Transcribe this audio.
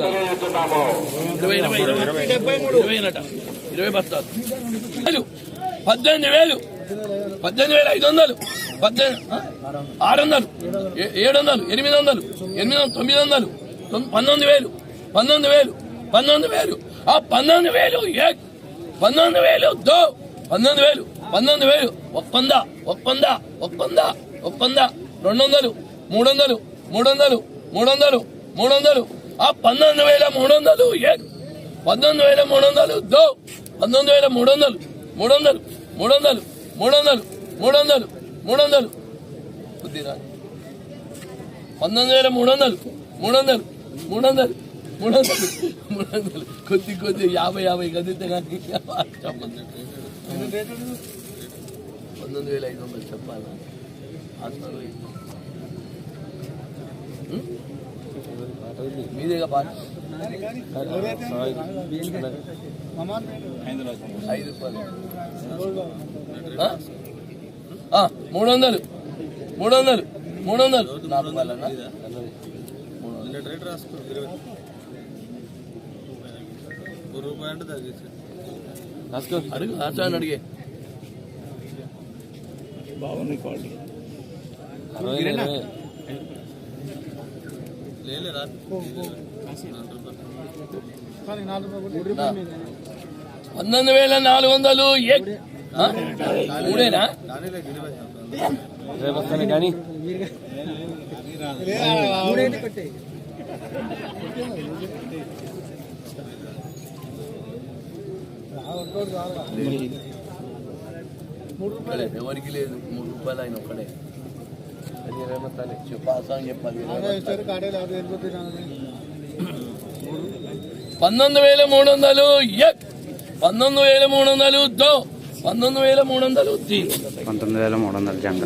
తెలియజేస్తున్నాము. ఇరవై ఇరవై ఇరవై ఇరవై అట ఇరవై బస్తాలు. పద్దెనిమిది వేలు. పద్దెనిమిది వేల ఐదు వందలు. పద్దెనిమిది ఆ? ఆరు వందలు. ఏడు వందలు. ఎనిమిది వందలు. ఎనిమిది వందలు. తొమ్మిది వందలు. తొమ్- పంతొమ్మిది వేలు. పంతొమ్మిది వేలు. పంతొమ్మిది వేలు. ఆ పంతొమ్మిది వేలు ఏ పంతొమ్మిది వేలు దో. పంతొమ్మిది వేలు. పంతొమ్మిది వేలు ఒక్కొంద ఒక్కొంద ఒక్కొంద ఒక్కొంద రెండు వందలు. మూడు వందలు మూడు వందలు మూడు వందలు మూడు వందలు ఆ పంతొమ్మిది వేల మూడు వందలు ఏ? పంతొమ్మిది వేల మూడు వందలు దో? పంతొమ్మిది వేల మూడు వందలు మూడు వందలు మూడు వందలు మూడు వందలు మూడు వందలు మూడు వందలు కొద్దిరా పంతొమ్మిది వేల మూడు వందలు మూడు వందలు మూడు వందలు మూడు వందలు మూడు వందలు కొద్ది కొద్ది యాభై యాభై కదిలితే కానీ చెప్పండి. పంతొమ్మిది వేల ఐదు వందలు చెప్పాలి? హాస్పిటల్ మీదేగా ఐదు రూపాయలు ఆ? ఆ, మూడు వందలు మూడు వందలు మూడు వందలు నాలుగు వందలు. అడుగు. ఆచార్య అడిగే పంతొమ్మిది వేల నాలుగు వందలు ఏ- ఆ? మూడేనా కానీ. ఎవరికి లేదు. మూడు రూపాయలు ఆయన ఒక్కడే. అది ఇరవై బస్తాలే. చెప్పు, పాస్ అని చెప్పాలి ఇరవై బస్తాలు. పంతొమ్మిది వేల మూడు వందలు ఎక్ పంతొమ్మిది వేల మూడు వందలు దో పంతొమ్మిది వేల మూడు వందలు తీ పంతొమ్మిది వేల మూడు వందల జంగ